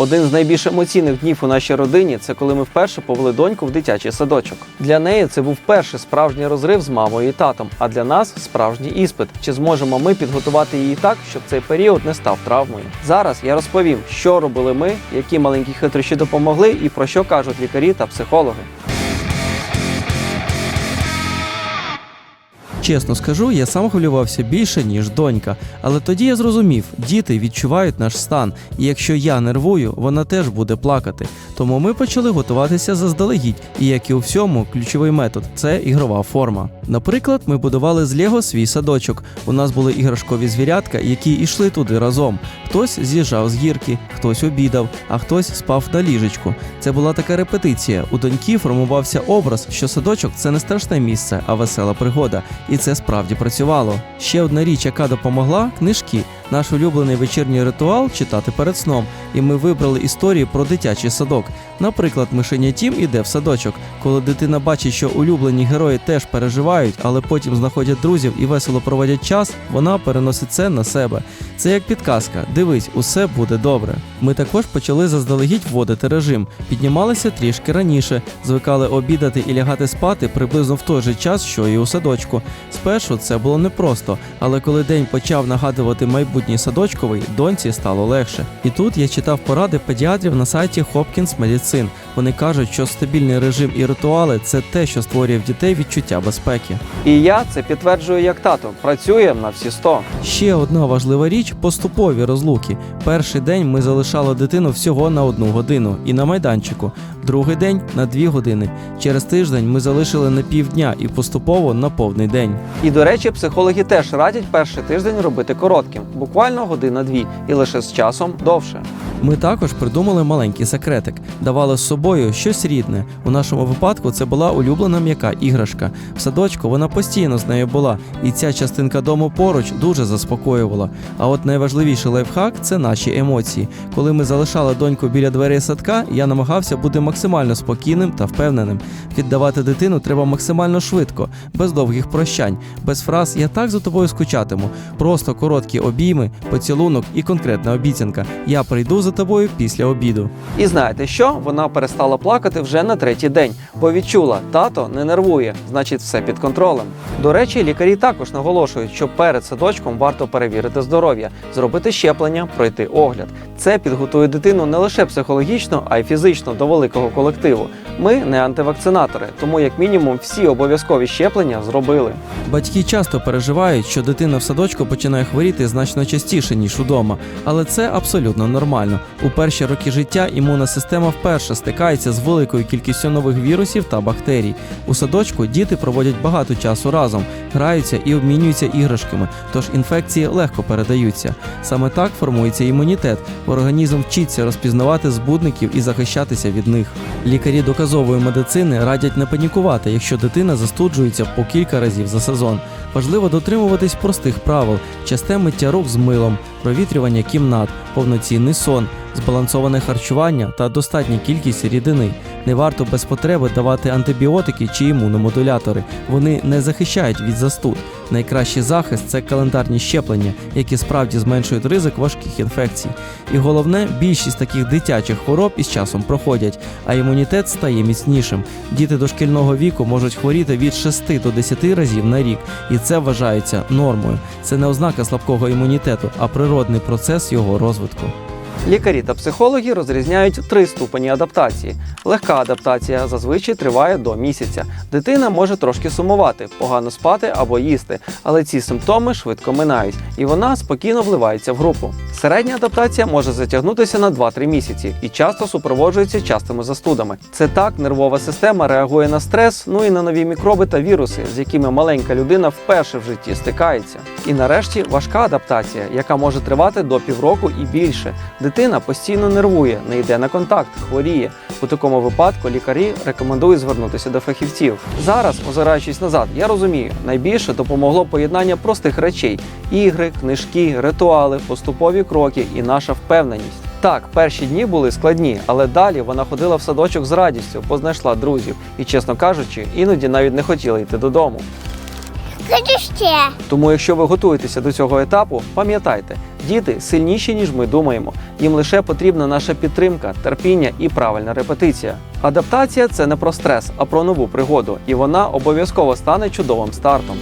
Один з найбільш емоційних днів у нашій родині це коли ми вперше повели доньку в дитячий садочок. Для неї це був перший справжній розрив з мамою і татом, а для нас справжній іспит. Чи зможемо ми підготувати її так, щоб цей період не став травмою? Зараз я розповім, що робили ми, які маленькі хитрощі допомогли і про що кажуть лікарі та психологи. Чесно скажу, я сам хвилювався більше, ніж донька. Але тоді я зрозумів, діти відчувають наш стан, і якщо я нервую, вона теж буде плакати. Тому ми почали готуватися заздалегідь, і як і у всьому, ключовий метод це ігрова форма. Наприклад, ми будували з Лего свій садочок. У нас були іграшкові звірятка, які йшли туди разом. Хтось з'їжджав з гірки, хтось обідав, а хтось спав на ліжечку. Це була така репетиція. У доньки формувався образ, що садочок це не страшне місце, а весела пригода. І це справді працювало. Ще одна річ, яка допомогла книжки. Наш улюблений вечірній ритуал читати перед сном. І ми вибрали історії про дитячий садок. Наприклад, мишеня Тім іде в садочок. Коли дитина бачить, що улюблені герої теж переживають, але потім знаходять друзів і весело проводять час, вона переносить це на себе. Це як підказка. Дивись, усе буде добре. Ми також почали заздалегідь вводити режим, піднімалися трішки раніше, звикали обідати і лягати спати приблизно в той же час, що і у садочку. Спершу це було непросто, але коли день почав нагадувати майбутній садочковий, доньці стало легше. І тут я читав поради педіатрів на сайті Hopkins Medicine. Вони кажуть, що стабільний режим і ритуали це те, що створює в дітей відчуття безпеки. І я це підтверджую як тато. Працює на всі 100. Ще одна важлива річ поступові розлуки. Перший день ми залишали дитину всього на одну годину і на майданчику, другий день на дві години. Через тиждень ми залишили на півдня і поступово на повний день. І до речі, психологи теж радять перший тиждень робити коротким, буквально година-дві, і лише з часом довше. Ми також придумали маленький секретик, давали з собою щось рідне. У нашому випадку це була улюблена м'яка іграшка. В садочку вона постійно з нею була, і ця частинка дому поруч дуже заспокоювала. А от найважливіший лайфхак це наші емоції. Коли ми залишали доньку біля дверей садка, я намагався бути максимально спокійним та впевненим. Віддавати дитину треба максимально швидко, без довгих прощань, без фраз Я так за тобою скучатиму. Просто короткі обійми, поцілунок і конкретна обіцянка. Я прийду за тобою після обіду. І знаєте що? Вона перестала плакати вже на третій день, бо відчула, тато не нервує, значить, все під контролем. До речі, лікарі також наголошують, що перед садочком варто перевірити здоров'я, зробити щеплення, пройти огляд. Це підготує дитину не лише психологічно, а й фізично до великого колективу. Ми не антивакцинатори, тому як мінімум всі обов'язкові щеплення зробили. Батьки часто переживають, що дитина в садочку починає хворіти значно частіше, ніж удома, але це абсолютно нормально. У перші роки життя імунна система вперше стикається з великою кількістю нових вірусів та бактерій. У садочку діти проводять багато часу разом, граються і обмінюються іграшками, тож інфекції легко передаються. Саме так формується імунітет. Організм вчиться розпізнавати збудників і захищатися від них. Лікарі доказової медицини радять не панікувати, якщо дитина застуджується по кілька разів за сезон. Важливо дотримуватись простих правил: часте миття рук з милом, провітрювання кімнат, повноцінний сон, збалансоване харчування та достатня кількість рідини. Не варто без потреби давати антибіотики чи імуномодулятори. Вони не захищають від застуд. Найкращий захист це календарні щеплення, які справді зменшують ризик важких інфекцій. І головне, більшість таких дитячих хвороб із часом проходять, а імунітет стає міцнішим. Діти дошкільного віку можуть хворіти від 6 до 10 разів на рік, і це вважається нормою. Це не ознака слабкого імунітету, а природний процес його розвитку. Лікарі та психологи розрізняють три ступені адаптації. Легка адаптація зазвичай триває до місяця. Дитина може трошки сумувати, погано спати або їсти, але ці симптоми швидко минають, і вона спокійно вливається в групу. Середня адаптація може затягнутися на 2-3 місяці і часто супроводжується частими застудами. Це так нервова система реагує на стрес, ну і на нові мікроби та віруси, з якими маленька людина вперше в житті стикається. І нарешті важка адаптація, яка може тривати до півроку і більше. Дитина постійно нервує, не йде на контакт, хворіє. У такому випадку лікарі рекомендують звернутися до фахівців. Зараз, озираючись назад, я розумію, найбільше допомогло поєднання простих речей: ігри, книжки, ритуали, поступові кроки і наша впевненість. Так, перші дні були складні, але далі вона ходила в садочок з радістю, бо знайшла друзів і, чесно кажучи, іноді навіть не хотіла йти додому. Хочу ще. Тому, якщо ви готуєтеся до цього етапу, пам'ятайте, Діти сильніші, ніж ми думаємо. Їм лише потрібна наша підтримка, терпіння і правильна репетиція. Адаптація це не про стрес, а про нову пригоду, і вона обов'язково стане чудовим стартом.